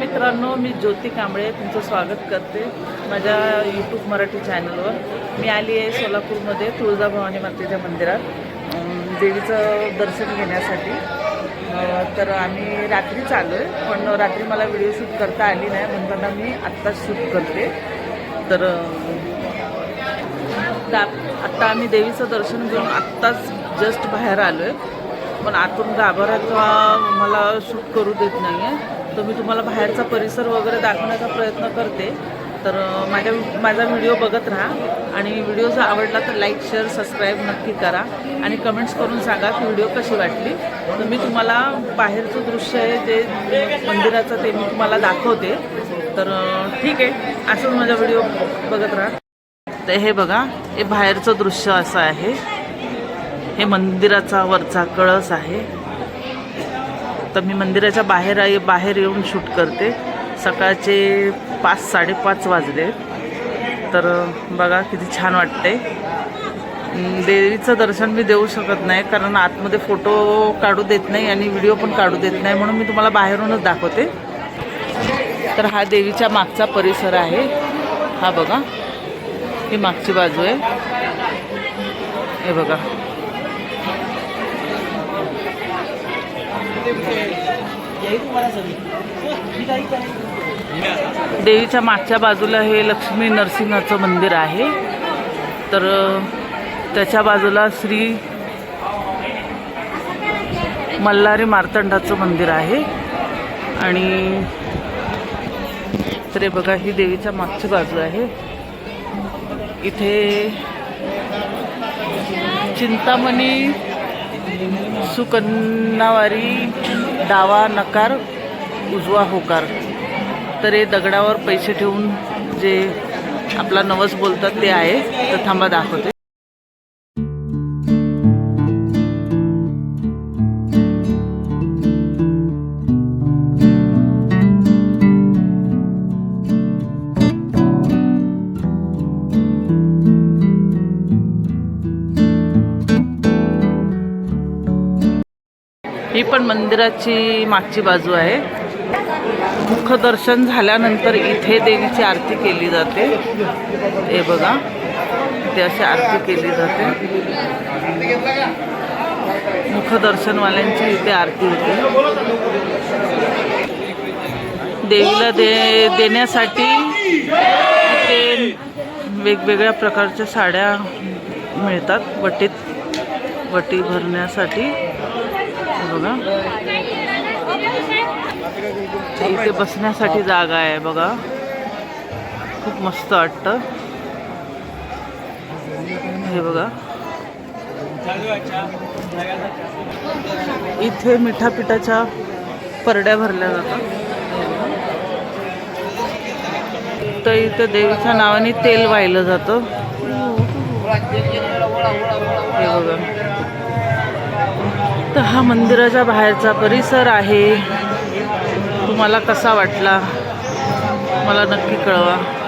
मित्रांनो मी ज्योती कांबळे तुमचं स्वागत करते माझ्या यूट्यूब मराठी चॅनलवर मी आली आहे सोलापूरमध्ये तुळजाभवानी मातेच्या मंदिरात देवीचं दर्शन घेण्यासाठी. तर आम्ही रात्रीच आलो आहे पण रात्री मला व्हिडिओ शूट करता आली नाही म्हणताना मी आत्ताच शूट करते. तर दा आत्ता आम्ही देवीचं दर्शन घेऊन आत्ताच जस्ट बाहेर आलो आहे पण आतून गाभाऱ्याचा मला शूट करू देत नाही आहे तर मी तुम्हाला बाहेरचा परिसर वगैरे दाखवण्याचा प्रयत्न करते. तर माझ्या माझा व्हिडिओ बघत राहा. आणि व्हिडिओ जर आवडला तर लाईक शेअर सबस्क्राईब नक्की करा. आणि कमेंट्स करून सांगा की व्हिडिओ कशी वाटली. तर मी तुम्हाला बाहेरचं दृश्य आहे जे मंदिराचं ते मी तुम्हाला दाखवते. तर ठीक आहे. असंच माझा व्हिडिओ बघत राहा. तर हे बघा हे बाहेरचं दृश्य असं आहे. हे मंदिराचा वरचा कळस आहे. तर मी मंदिराच्या बाहेर आई बाहेर येऊन शूट करते. सकाळचे पाच साडेपाच वाजले. तर बघा किती छान वाटते देवीचं दर्शन मी देऊ शकत नाही कारण आतमध्ये फोटो काढू देत नाही आणि व्हिडिओ पण काढू देत नाही म्हणून मी तुम्हाला बाहेरूनच दाखवते. तर हा देवीच्या मागचा परिसर आहे. हा बघा. ही मागची बाजू आहे. हे बघा. देवीच्या मागच्या बाजूला हे लक्ष्मी नरसिंहाचं मंदिर आहे. तर त्याच्या बाजूला श्री मल्हारी मार्तंडाचं मंदिर आहे. आणि तर बघा ही देवीच्या मागची बाजू आहे. इथे चिंतामणी सुकन्नावारी डावा नकार उजवा होकार. तर हे दगडावर पैसे ठेवून जे आपला नवस बोलतात ते आहे तर थांबा दाखवते. ही पण मंदिराची मागची बाजू आहे. मुखदर्शन झाल्यानंतर इथे देवीची आरती केली जाते. हे बघा इथे अशी आरती केली जाते. मुखदर्शनवाल्यांची इथे आरती होते. देवीला दे देण्यासाठी इथे वेगवेगळ्या प्रकारच्या साड्या मिळतात. वटीत वटी भरण्यासाठी. बघा. इथे बसण्यासाठी जागा आहे बघा. खूप मस्त वाटतं. हे बघा. इथे मिठापिठाच्या परड्या भरल्या जातात. तर इथे देवीच्या नावाने तेल वाहिलं जातं. हे बघा. तर हा मंदिराच्या बाहेरचा परिसर आहे. तुम्हाला कसा वाटला? मला नक्की कळवा.